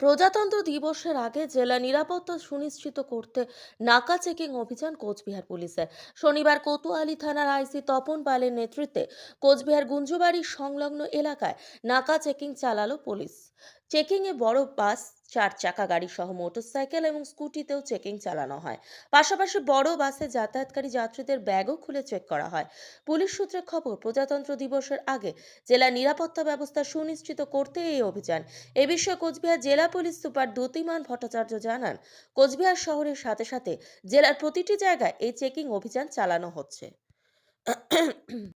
প্রজাতন্ত্র দিবসের আগে জেলা নিরাপত্তা সুনিশ্চিত করতে নাকা চেকিং অভিযান কোচবিহার পুলিশের শনিবার কোতোয়ালি থানার আইসি তপন পালের নেতৃত্বে কোচবিহার গুঞ্জুবাড়ির সংলগ্ন এলাকায় নাকা চেকিং চালালো পুলিশ। চেকিংয়ে বড় বাস চার চাকা গাড়ি সহ মোটরসাইকেল এবং স্কুটিতেও চেকিং চালানো হয়। পাশাপাশি বড় বাসে যাতায়াতকারী যাত্রীদের ব্যাগও খুলে চেক করা হয়। পুলিশ সূত্রে খবর প্রজাতন্ত্র দিবসের আগে জেলা নিরাপত্তা ব্যবস্থা সুনিশ্চিত করতে এই অভিযান। এ বিষয়ে কোচবিহার জেলা পুলিশ সুপার দ্যুতিমান ভট্টাচার্য জানান কোচবিহার শহরের সাথে সাথে জেলার প্রতিটি জায়গায় এই চেকিং অভিযান চালানো হচ্ছে।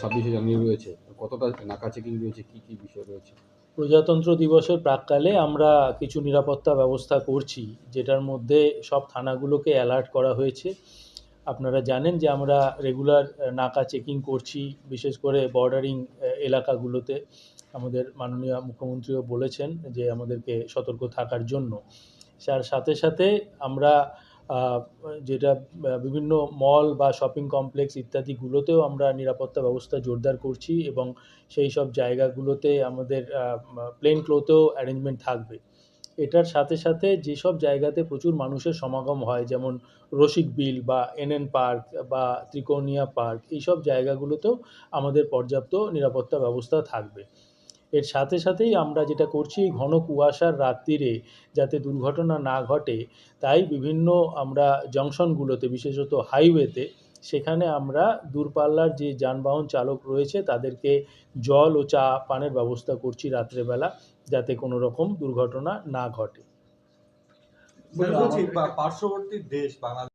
ছাব্বিশে জানিয়ে রয়েছে। কতটা নাকা চেকিং রয়েছে? কি কি বিষয় রয়েছে? প্রজাতন্ত্র দিবসের প্রাককালে আমরা কিছু নিরাপত্তা ব্যবস্থা করছি, যেটার মধ্যে সব থানাগুলোকে অ্যালার্ট করা হয়েছে। আপনারা জানেন যে আমরা রেগুলার নাকা চেকিং করছি, বিশেষ করে বর্ডারিং এলাকাগুলোতে। আমাদের মাননীয় মুখ্যমন্ত্রীও বলেছেন যে আমাদেরকে সতর্ক থাকার জন্য। তার সাথে সাথে আমরা যেটা বিভিন্ন মল বা শপিং কমপ্লেক্স ইত্যাদিগুলোতেও আমরা নিরাপত্তা ব্যবস্থা জোরদার করছি এবং সেই সব জায়গাগুলোতে আমাদের প্লেন ক্লোতেও অ্যারেঞ্জমেন্ট থাকবে। এটার সাথে সাথে যেসব জায়গাতে প্রচুর মানুষের সমাগম হয়, যেমন রসিক বিল বা এনএন পার্ক বা ত্রিকোণিয়া পার্ক এইসব জায়গাগুলোতেও আমাদের পর্যাপ্ত নিরাপত্তা ব্যবস্থা থাকবে। এর সাথে সাথেই আমরা যেটা করছি, এই ঘন কুয়াশার রাত্রিরে যাতে দুর্ঘটনা না ঘটে, তাই বিভিন্ন আমরা জংশনগুলোতে, বিশেষত হাইওয়েতে, সেখানে আমরা দূরপাল্লার যে যানবাহন চালক রয়েছে, তাদেরকে জল ও চা, পানের ব্যবস্থা করছি রাত্রেবেলা যাতে কোনো রকম দুর্ঘটনা না ঘটে। পার্শ্ববর্তী দেশ, বাংলাদেশ